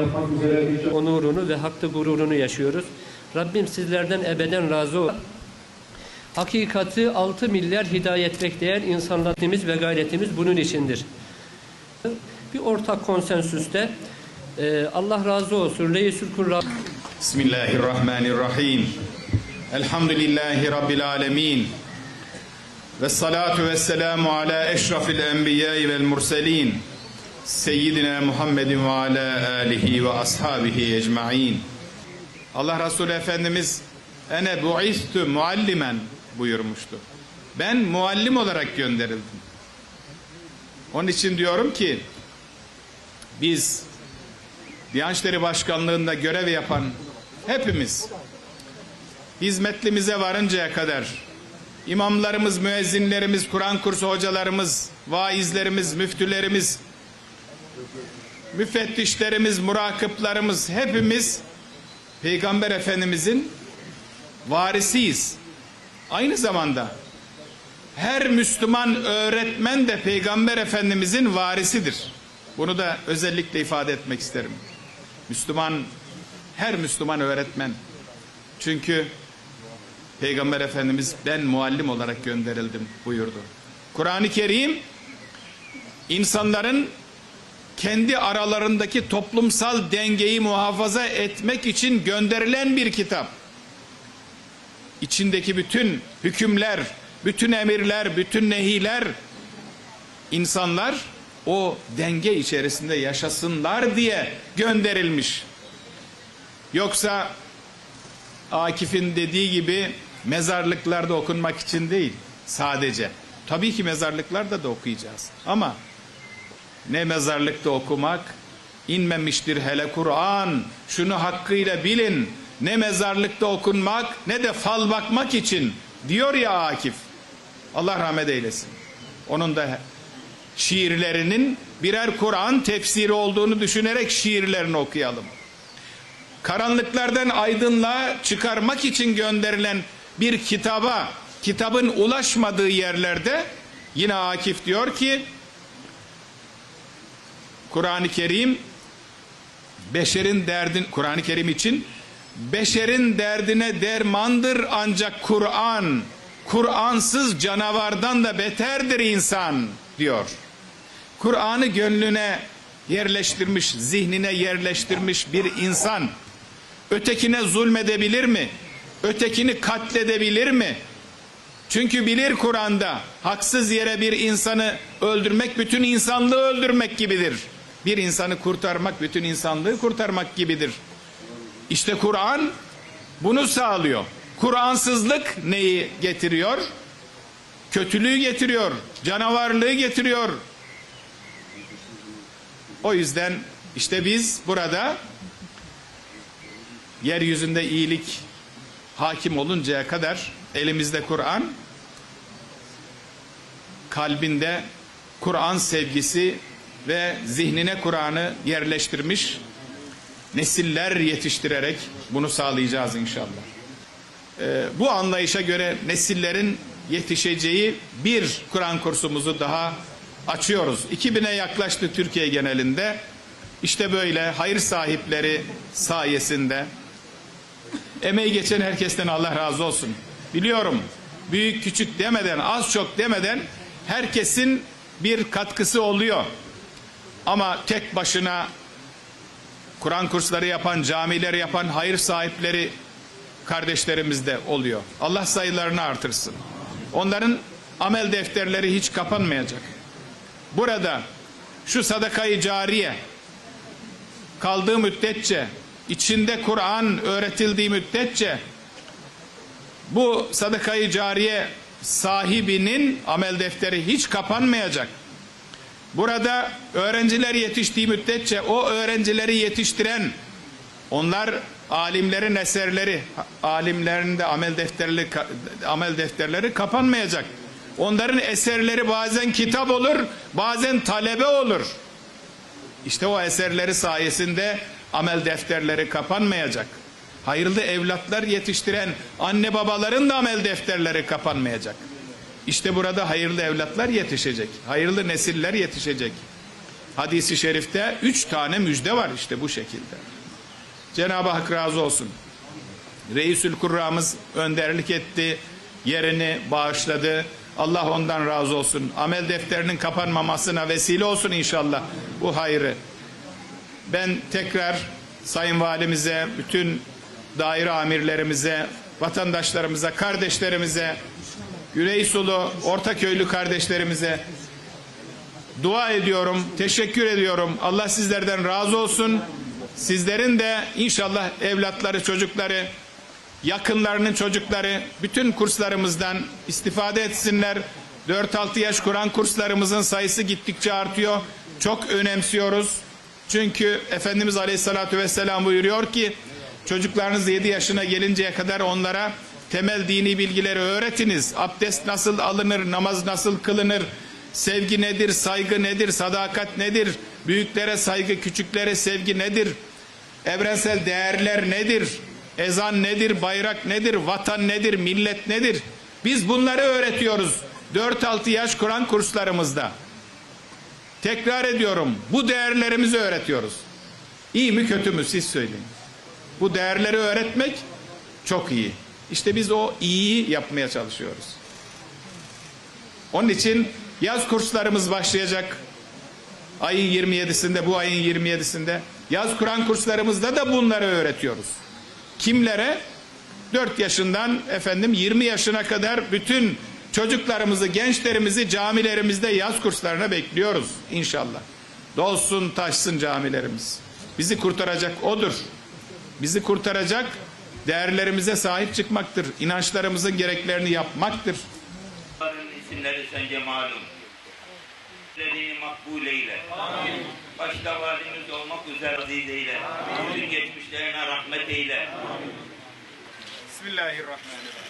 yapmak üzere bir onurunu ve haklı gururunu yaşıyoruz. Rabbim sizlerden ebeden razı olsun. Hakikati 6 milyar hidayet bekleyen insanlarımız ve gayretimiz bunun içindir. Bir ortak konsensüste e, Allah razı olsun. Reisül Kurra Bismillahirrahmanirrahim. Elhamdülillahi Rabbil alemin. Ve salatu ve selamu ala eşrafil enbiyayı vel murselin. Seyyidina Muhammedin ve ala alihi ve ashabihi ecma'in. Allah Resulü Efendimiz ene bu'istü muallimen buyurmuştu. Ben muallim olarak gönderildim. Onun için diyorum ki biz Diyanet İşleri Başkanlığında görev yapan hepimiz hizmetlimize varıncaya kadar imamlarımız, müezzinlerimiz, Kur'an kursu hocalarımız, vaizlerimiz, müftülerimiz, müfettişlerimiz, murakıplarımız hepimiz Peygamber Efendimizin varisiyiz. Aynı zamanda her Müslüman öğretmen de Peygamber Efendimizin varisidir. Bunu da özellikle ifade etmek isterim. Müslüman, her Müslüman öğretmen. Çünkü Peygamber Efendimiz ben muallim olarak gönderildim buyurdu. Kur'an-ı Kerim insanların kendi aralarındaki toplumsal dengeyi muhafaza etmek için gönderilen bir kitap. İçindeki bütün hükümler, bütün emirler, bütün nehiler insanlar o denge içerisinde yaşasınlar diye gönderilmiş. Yoksa Akif'in dediği gibi mezarlıklarda okunmak için değil sadece. Tabii ki mezarlıklarda da okuyacağız. Ama ne mezarlıkta okumak inmemiştir hele Kur'an. Şunu hakkıyla bilin. Ne mezarlıkta okunmak ne de fal bakmak için diyor ya Akif. Allah rahmet eylesin. Onun da şiirlerinin birer Kur'an tefsiri olduğunu düşünerek şiirlerini okuyalım. Karanlıklardan aydınlığa çıkarmak için gönderilen bir kitaba, kitabın ulaşmadığı yerlerde yine Akif diyor ki Kur'an-ı Kerim beşerin derdin Kur'an-ı Kerim için beşerin derdine dermandır ancak Kur'an Kur'ansız canavardan da beterdir insan diyor. Kur'an'ı gönlüne yerleştirmiş, zihnine yerleştirmiş bir insan ötekine zulmedebilir mi? Ötekini katledebilir mi? Çünkü bilir Kur'an'da haksız yere bir insanı öldürmek bütün insanlığı öldürmek gibidir. Bir insanı kurtarmak bütün insanlığı kurtarmak gibidir. İşte Kur'an bunu sağlıyor. Kur'ansızlık neyi getiriyor? Kötülüğü getiriyor, canavarlığı getiriyor. O yüzden işte biz burada yeryüzünde iyilik hakim oluncaya kadar elimizde Kur'an, kalbinde Kur'an sevgisi ve zihnine Kur'an'ı yerleştirmiş nesiller yetiştirerek bunu sağlayacağız inşallah. Ee, bu anlayışa göre nesillerin yetişeceği bir Kur'an kursumuzu daha açıyoruz. 2000'e yaklaştı Türkiye genelinde. İşte böyle hayır sahipleri sayesinde emeği geçen herkesten Allah razı olsun. Biliyorum büyük küçük demeden az çok demeden herkesin bir katkısı oluyor. Ama tek başına Kur'an kursları yapan, camileri yapan hayır sahipleri kardeşlerimiz de oluyor. Allah sayılarını artırsın. Onların amel defterleri hiç kapanmayacak. Burada şu sadakayı cariye kaldığı müddetçe içinde Kur'an öğretildiği müddetçe bu sadakayı cariye sahibinin amel defteri hiç kapanmayacak. Burada öğrenciler yetiştiği müddetçe o öğrencileri yetiştiren onlar alimlerin eserleri, alimlerin de amel defterleri amel defterleri kapanmayacak. Onların eserleri bazen kitap olur, bazen talebe olur. İşte o eserleri sayesinde amel defterleri kapanmayacak. Hayırlı evlatlar yetiştiren anne babaların da amel defterleri kapanmayacak. İşte burada hayırlı evlatlar yetişecek. Hayırlı nesiller yetişecek. hadisi şerifte üç tane müjde var işte bu şekilde. Cenab-ı Hak razı olsun. Reisül Kurra'mız önderlik etti, yerini bağışladı. Allah ondan razı olsun. Amel defterinin kapanmamasına vesile olsun inşallah bu hayrı. Ben tekrar Sayın Valimize, bütün daire amirlerimize, vatandaşlarımıza, kardeşlerimize, Güneysulu, Ortaköylü kardeşlerimize dua ediyorum, teşekkür ediyorum. Allah sizlerden razı olsun. Sizlerin de inşallah evlatları, çocukları, yakınlarının çocukları bütün kurslarımızdan istifade etsinler. 4-6 yaş Kur'an kurslarımızın sayısı gittikçe artıyor. Çok önemsiyoruz. Çünkü Efendimiz Aleyhisselatü Vesselam buyuruyor ki çocuklarınız 7 yaşına gelinceye kadar onlara temel dini bilgileri öğretiniz. Abdest nasıl alınır, namaz nasıl kılınır, sevgi nedir, saygı nedir, sadakat nedir, büyüklere saygı, küçüklere sevgi nedir, evrensel değerler nedir, ezan nedir, bayrak nedir, vatan nedir, millet nedir? Biz bunları öğretiyoruz 4-6 yaş Kur'an kurslarımızda. Tekrar ediyorum bu değerlerimizi öğretiyoruz. İyi mi kötü mü siz söyleyin. Bu değerleri öğretmek çok iyi. İşte biz o iyiyi yapmaya çalışıyoruz. Onun için yaz kurslarımız başlayacak. Ayın 27'sinde bu ayın 27'sinde yaz Kur'an kurslarımızda da bunları öğretiyoruz. Kimlere? 4 yaşından efendim 20 yaşına kadar bütün çocuklarımızı, gençlerimizi camilerimizde yaz kurslarına bekliyoruz inşallah. Dolsun taşsın camilerimiz. Bizi kurtaracak odur. Bizi kurtaracak değerlerimize sahip çıkmaktır. İnançlarımızın gereklerini yapmaktır. isimleri sence malum. Dediğini makbul eyle. Amin. Başta valimiz olmak üzere aziz eyle. Bütün geçmişlerine rahmet eyle. Amin. Bismillahirrahmanirrahim.